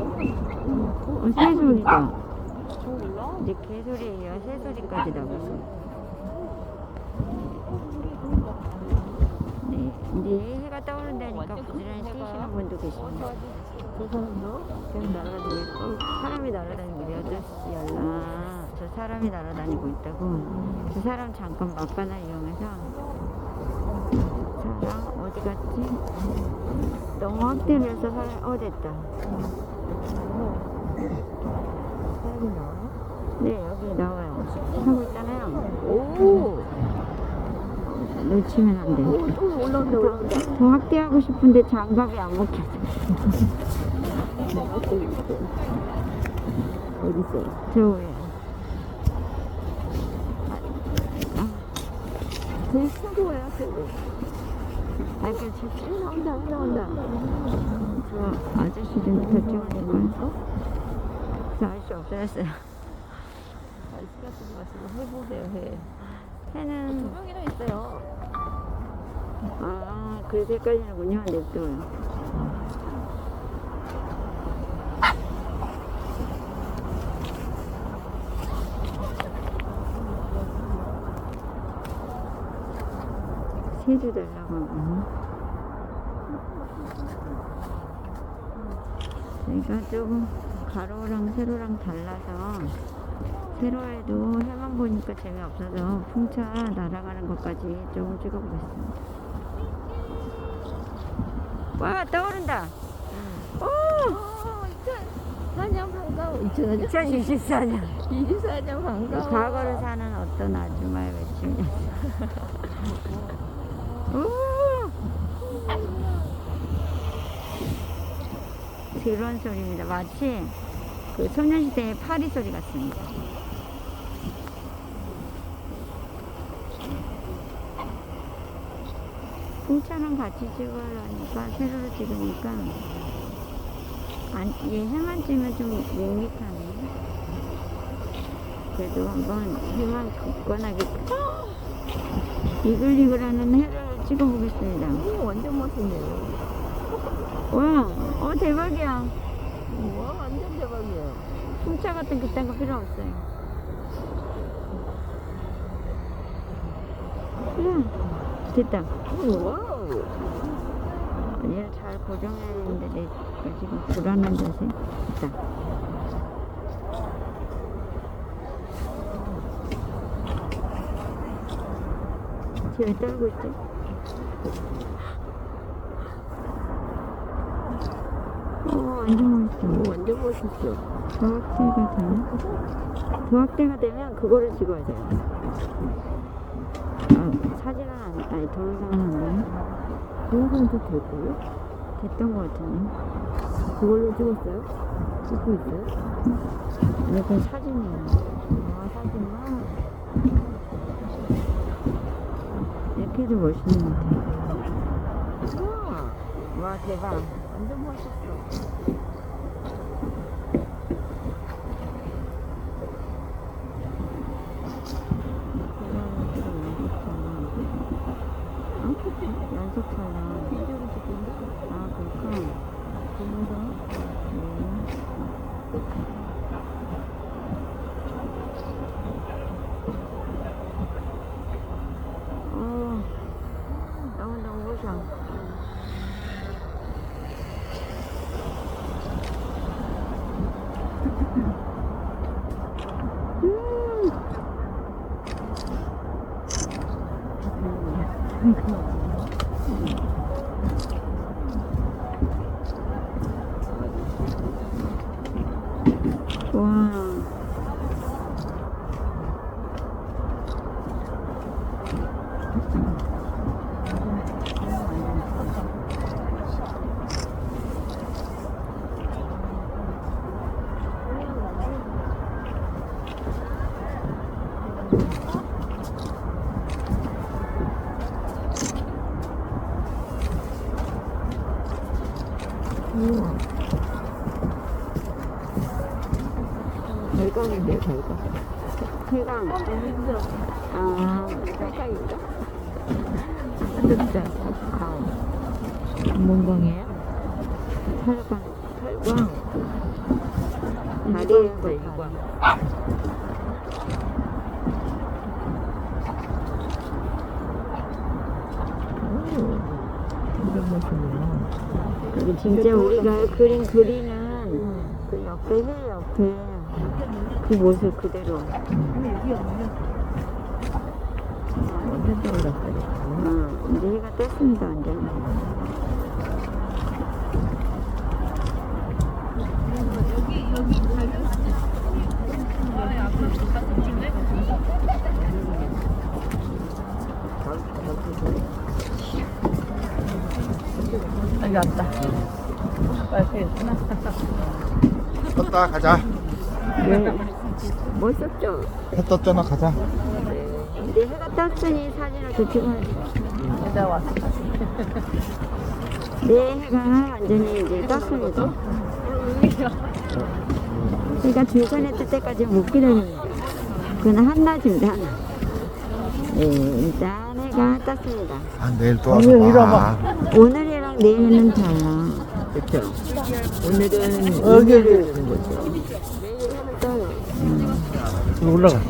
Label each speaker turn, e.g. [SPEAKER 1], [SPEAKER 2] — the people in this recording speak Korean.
[SPEAKER 1] 어, 새소리다. 이제 개소리예요. 새소리까지 나왔어요. 네, 이제 해가 떠오른다니까 부지런히 뛰시는 분도 계십니다.
[SPEAKER 2] 저 사람도 날아가지고 있고
[SPEAKER 1] 사람이 날아다니고 8시 연락. 저 사람이 날아다니고 있다고. 저 사람 잠깐 막바나 이용해서 사람 어디 갔지? 너무 해서 사람 어 됐다. 네 여기 나와요. 하고 있잖아요.
[SPEAKER 2] 오!
[SPEAKER 1] 놓치면 안 돼.
[SPEAKER 2] 오, 또 올라온다, 올라온다.
[SPEAKER 1] 더 확대하고 싶은데 장갑이 안 먹혀서.
[SPEAKER 2] 어딨어?
[SPEAKER 1] 저 위에.
[SPEAKER 2] 제일 최고야, 최고.
[SPEAKER 1] 아, 그 저,
[SPEAKER 2] 해 나온다, 해 나온다.
[SPEAKER 1] 저 아저씨 좀더 찍어야 될까요? 저 아저씨 없어졌어요.
[SPEAKER 2] 날씨 같은 거 같으면 해보세요, 해. 두
[SPEAKER 1] 해는
[SPEAKER 2] 명이나 있어요.
[SPEAKER 1] 아 그래서 헷갈리는군요. 냅둬요. 세주 달라고 하고 저희가 조금 가로랑 세로랑 달라서 세로에도 해만 보니까 재미없어서 풍차 날아가는 것까지 조금 찍어보겠습니다. 와 떠오른다. 오!
[SPEAKER 2] 어, 2004년 반가워. 2004년?
[SPEAKER 1] 2024년
[SPEAKER 2] 24년 반가워.
[SPEAKER 1] 과거를 사는 어떤 아줌마의 외침이 오! 드론 소리입니다. 마치 그 소년시대의 파리 소리 같습니다. 풍차랑 같이 찍으려니까 세로로 찍으니까 안, 얘 해만 찍으면 좀 밋밋하네. 그래도 한번 해만 굳건하게 이글이글하는 해를 찍어보겠습니다.
[SPEAKER 2] 오, 완전 멋있네요.
[SPEAKER 1] 와, 어 대박이야.
[SPEAKER 2] 우와, 완전 대박이야.
[SPEAKER 1] 풍차 같은 그딴 거 필요 없어요. 응, 됐다.
[SPEAKER 2] 와우.
[SPEAKER 1] 얘를 잘 고정해야 되는데 내가 지금 불안한 자세. 됐다. 쟤왜 떨고 있지? 어, 완전 멋있어.
[SPEAKER 2] 오, 완전 멋있어.
[SPEAKER 1] 도학대가 되나? 도학대가 되면 그거를 찍어야 돼요. 아, 사진은 안, 아니 동영상은 안 돼요?
[SPEAKER 2] 동영상도 될까요?
[SPEAKER 1] 됐던 것 같은데.
[SPEAKER 2] 그걸로 찍었어요? 찍고 있어요?
[SPEAKER 1] 아니, 그건 사진이에요. 아, 사진만. 이렇게도 멋있는 것 같아요.
[SPEAKER 2] 와,
[SPEAKER 1] 대박.
[SPEAKER 2] 완전. 어?
[SPEAKER 1] 아? 네. 어, 너무 오셔. 와.
[SPEAKER 2] 우와. 별광인데, 별광.
[SPEAKER 1] 해강.
[SPEAKER 2] 너무 힘들어.
[SPEAKER 1] 아,
[SPEAKER 2] 별광인가? 진짜. 문광이에요?
[SPEAKER 1] 혈관, 혈관. 다리에서 이거. 이게 진짜 우리가 그린 그리는 그 옆에 해 옆에 그 모습 그대로.
[SPEAKER 2] 어,
[SPEAKER 1] 이제 해가 떴습니다, 완전.
[SPEAKER 2] 여기 왔다. 빨리 있구나.
[SPEAKER 3] 떴다 가자
[SPEAKER 1] 네. 멋있었죠?
[SPEAKER 3] 해 떴잖아 가자
[SPEAKER 1] 이제 해가 떴으니 사진을 더 찍어야지.
[SPEAKER 2] 여자 왔어.
[SPEAKER 1] 네, 해가 완전히 이제 떴습니다. 해가 중간에 뜰 때까지 못 기다립니다. 그건 한낮입니다, 한낮. 네, 일단 해가 떴습니다.
[SPEAKER 3] 아 내일 또 와서 봐
[SPEAKER 1] 오늘이랑 내일은 달라.
[SPEAKER 2] 그렇죠. 오늘은.
[SPEAKER 1] 내일 해가 떠요.
[SPEAKER 3] 올라가